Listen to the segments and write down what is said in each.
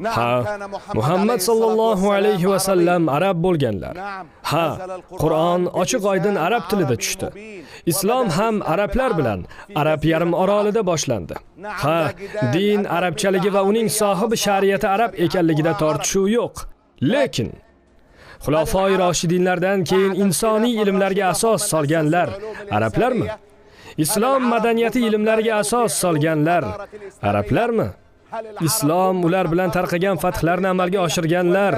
ha muhammad sollallohu alayhi vasallam arab bo'lganlar. Ha qur'on ochiq oydin arab tilida tushdi. islom ham arablar bilan arab yarim orolida boshlandi. Ha din arabchaligi va uning sohibi shariati arab ekanligida tortishuv yo'q. Lekin xulofoi roshidinlardan keyin insoniy ilmlarga asos solganlar. arablarmi? islom madaniyati ilmlariga asos solganlar. Arablarmi islom ular bilan tarqagan fathlarni amalga oshirganlar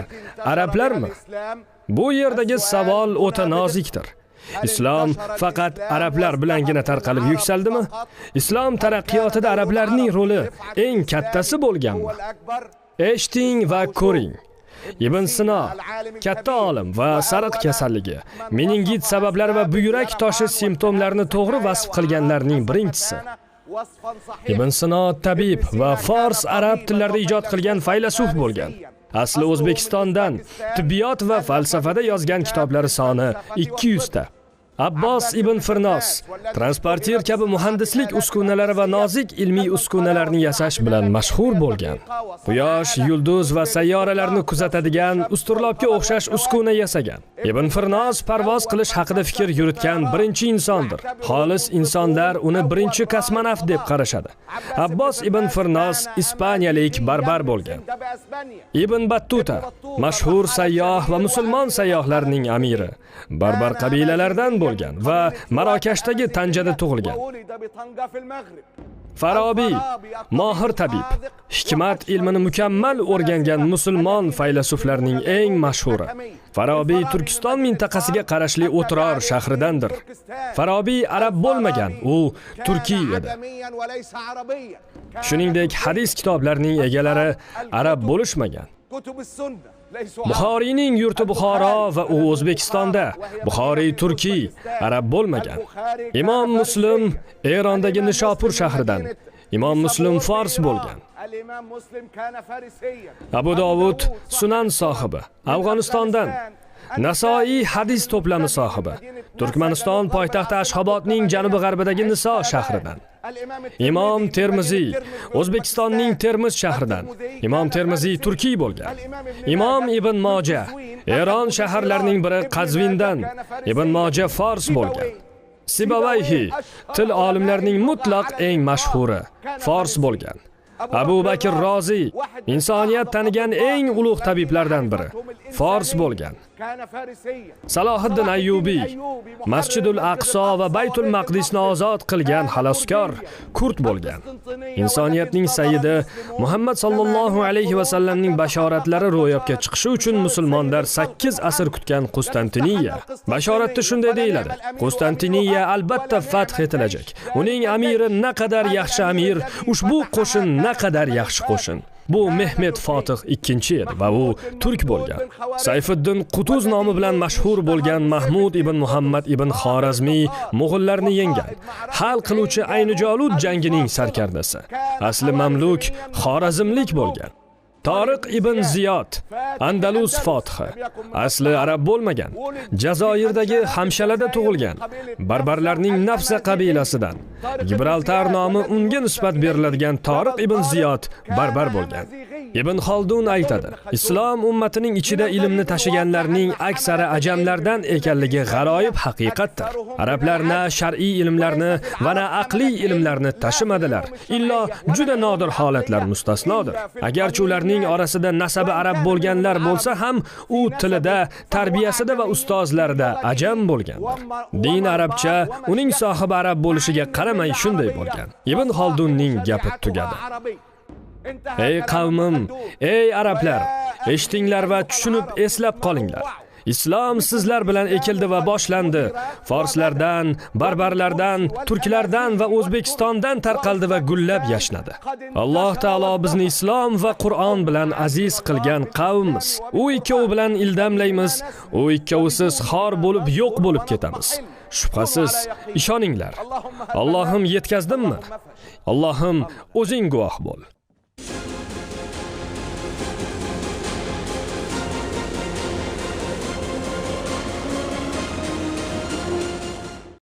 arablarmi? Bu yerdagi savol o'ta nozikdir. Islom faqat arablar bilangina tarqalib yuksaldimi islom taraqqiyotida arablarning roli eng kattasi bo'lganmi? Eshiting va ko'ring. Ibn sino katta olim va sariq kasalligi meningit sabablari va buyrak toshi simptomlarini to'g'ri vasf qilganlarning birinchisi. Ibn sino tabib va fors arab tillarida ijod qilgan faylasuf bo'lgan. Asli o'zbekistondan tibbiyot va falsafada yozgan kitoblari soni 200 ta abbos ibn firnos transportir kabi muhandislik uskunalari va nozik ilmiy uskunalarni yasash bilan mashhur bo'lgan. Quyosh yulduz va sayyoralarni kuzatadigan usturlobga o'xshash uskuna yasagan. Ibn firnos parvoz qilish haqida fikr yuritgan birinchi insondir. Xolis insonlar uni birinchi kosmonavt deb qarashadi. Abbos ibn firnos ispaniyalik barbar bo'lgan. Ibn battuta mashhur sayyoh va musulmon sayyohlarning amiri barbar qabilalardan bo'lgan va marokashdagi tanjada tug'ilgan. Farobiy mohir tabib hikmat ilmini mukammal o'rgangan musulmon faylasuflarning eng mashhuri. Farobiy turkiston mintaqasiga qarashli o'tiror shahridandir. Farobiy arab bo'lmagan u turkiy edi. Shuningdek hadis kitoblarining egalari arab bo'lishmagan. Buxoriyning yurti buxoro va u o'zbekistonda. Buxoriy turkiy. Arab bo'lmagan. Imom muslim erondagi nishopur shahridan. Imom muslim fors bo'lgan. Abu dovud sunan sohibi afg'onistondan. Nasoiy hadis to'plami sohibi turkmaniston poytaxti ashxobodning janubi g'arbidagi niso shahridan. Imom termiziy o'zbekistonning termiz shahridan. Imom termiziy turkiy bo'lgan. Imom ibn moja eron shaharlarining biri qazvindan. Ibn moja fors bo'lgan. Sibavayhi til olimlarining mutlaq eng mashhuri fors bo'lgan. Abu bakr roziy insoniyat tanigan eng ulug' tabiblardan biri fors bo'lgan. Salohiddin ayyubiy masjidul aqso va baytul maqdisni ozod qilgan xaloskor kurd bo'lgan insoniyatning sayidi muhammad sollallohu alayhi vasallamning bashoratlari ro'yobga chiqishi uchun musulmonlar 8 asr kutgan qustantiniya bashoratda shunday deyiladi qustantiniya albatta fath etilajak uning amiri naqadar yaxshi amir ushbu qo'shin naqadar yaxshi qo'shin bu mehmet fotih ikkinchi edi va u turk bo'lgan. Sayfiddin qutuz nomi bilan mashhur bo'lgan mahmud ibn muhammad ibn xorazmiy mo'g'illarni yengan. Hal qiluvchi Aynijolud jangining sarkardasi. Asli mamluk xorazmlik bo'lgan. Tariq ibn Ziyod Andalus fotihi. Asli arab bo'lmagan Jazoirdagi Hamshalada tug'ilgan barbarlarning Nafsa qabilasidan. Gibraltar nomi unga nisbat beriladigan Tariq ibn Ziyod barbar bo'lgan. Ibn Xoldun aytadi Islom ummatining ichida ilmni tashiganlarning aksari ajamlardan ekanligi g'aroyib haqiqatdir. Arablar na shar'iy ilmlarni va na aqliy ilmlarni tashimadilar. Illo juda nodir holatlar mustasnodir. Agarchi ularning orasida nasabi arab bo'lganlar bo'lsa ham u tilida tarbiyasida va ustozlarida ajam bo'lgandir din arabcha uning sohibi arab bo'lishiga qaramay shunday bo'lgan. Ibn xoldunning gapi tugadi. Ey qavmim ey arablar eshitinglar va tushunib eslab qolinglar Islom sizlar bilan ekildi va boshlandi. Forslardan, barbarlardan, turklardan va O'zbekistondan tarqaldi va gullab yashnadi. Alloh taolo bizni islom va Qur'on bilan aziz qilgan qavmmiz. U ikkovi bilan ildamlaymiz, u ikkovisiz xor bo'lib yo'q bo'lib ketamiz. Shubhasiz, ishoninglar. Allohim yetkazdimmi? Allohim o'zing guvoh bo'l.